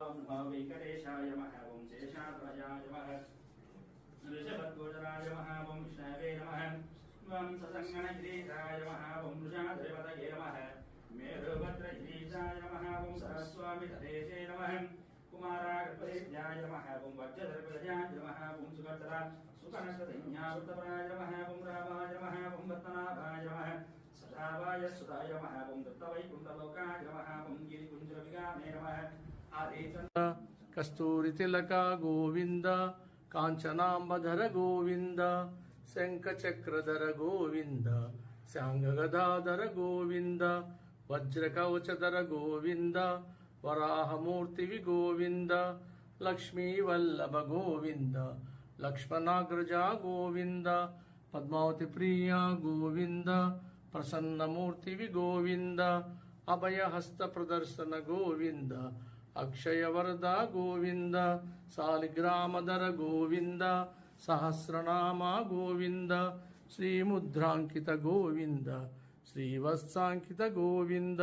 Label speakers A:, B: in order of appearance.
A: ఓం నమో వెంకటేశాయ నమః ఓం శేషాద్వయాయ నమః ఋషభద్గోచరాయ నమః ఓం విష్ణవే నమః ఓం ససంగణగిరీశాయ నమః ఓం వృషాద్రిపతయే నమః మేరుభద్రగిరీశాయ నమః ఓం సరస్వామి తదేశే నమః కుమారాగర్భేభ్యాయ నమః ఓం వజ్రధర్పదయాయ నమః ఓం సుభద్ర సుకనకధన్యావృతపరాయ నమః ఓం రామాయ నమః ఓం పద్మనాభాయ నమః సదావాయ సుధాయ నమః ఓం దత్తవైకుంఠలోకాయ ಕಸ್ತೂರಿ ತಿಲಕ,
B: ಗೋವಿಂದ, ಕಾಂಚನಾಂಬಧರ ಗೋವಿಂದ, ಶಂಖಚಕ್ರಧರ ಗೋವಿಂದ ಶಾಂಗ ಗೋವಿಂದ ವಜ್ರ ಕವಚಧರ ಗೋವಿಂದ, ವರಾಹಮೂರ್ತಿವಿ ಗೋವಿಂದ, ಲಕ್ಷ್ಮೀವಲ್ಲಭ ಗೋವಿಂದ, ಲಕ್ಷ್ಮಣಾಗ್ರಜ ಗೋವಿಂದ, ಪದ್ಮಾವತಿ ಪ್ರಿಯ ಗೋವಿಂದ, ಪ್ರಸನ್ನಮೂರ್ತಿವಿ ಗೋವಿಂದ ಅಭಯ ಹಸ್ತ ಪ್ರದರ್ಶನ ಗೋವಿಂದ అక్షయవరద గోవింద సాలిగ్రామధర గోవింద సహస్రనామ గోవింద శ్రీముద్రాంకిత గోవింద శ్రీవత్సాంకిత గోవింద.